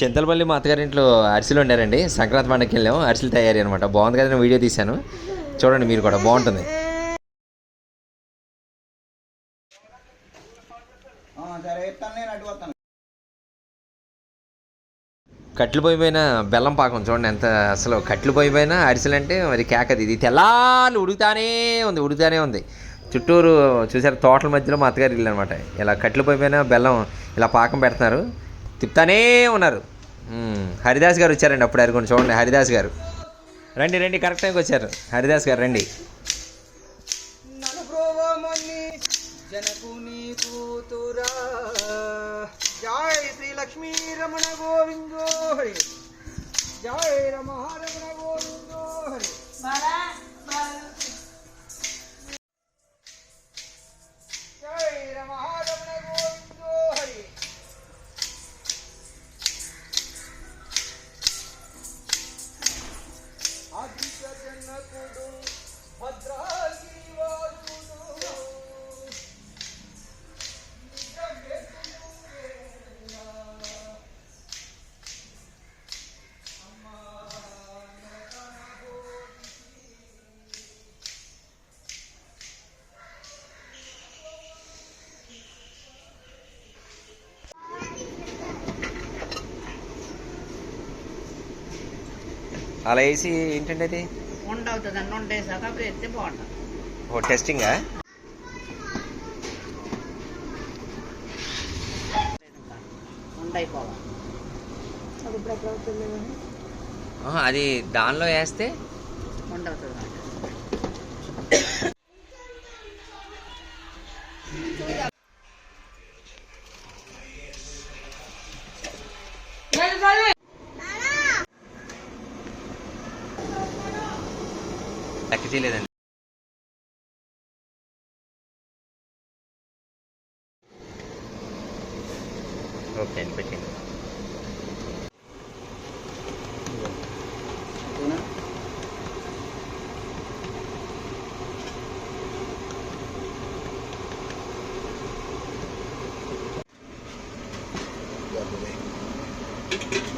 చింతలపల్లి మా అత్తగారింట్లో అరిసెలు ఉండారండి సంక్రాంతి పండుగకి వెళ్ళాము. అరిసెలు తయారీ అనమాట బాగుంది కదా నేను వీడియో తీశాను. చూడండి మీరు కూడా బాగుంటుంది. కట్లు పోయిపోయిన బెల్లం పాకం చూడండి ఎంత అసలు. కట్లు పోయిపోయిన అరిసెలు అంటే మరి కేకది. ఇది తెల్లాలు ఉడుకుతానే ఉంది ఉడుకుతానే ఉంది. చుట్టూరు చూసారు తోటల మధ్యలో మా అత్తగారి ఇల్లు అనమాట ఇలా కట్లు పోయిపోయిన బెల్లం ఇలా పాకం పెడుతున్నారు. తిప్పుతానే ఉన్నారు. హరిదాస్ గారు వచ్చారండి అప్పుడు అరుగుండి చూడండి హరిదాస్ గారు. రండి రండి కరెక్ట్ టైంకి వచ్చారు. హరిదాస్ గారు రండి. నన్ను జనకుని శ్రీ లక్ష్మీ రమణ గోవిందో హరి. జై అలా వేసి ఏంటండి అది? ఉండ అవుతుంది అండి ఉండ వేసాక అప్పుడు ఎత్తే బాగుంటుంది. ఓ టెస్టింగా? అది దానిలో వేస్తే? ఉండ इसीलिए देने ओके इनको Thank you.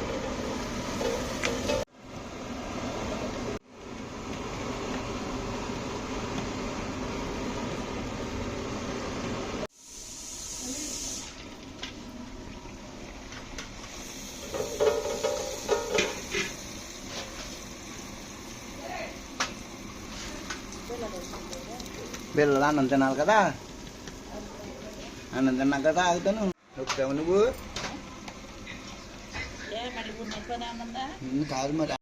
బిల్లలు అన్నం తినాలి కదా. అన్నం తిన్నాక కదా ఆగుతాను. వచ్చావు నువ్వు? కాదు మరి.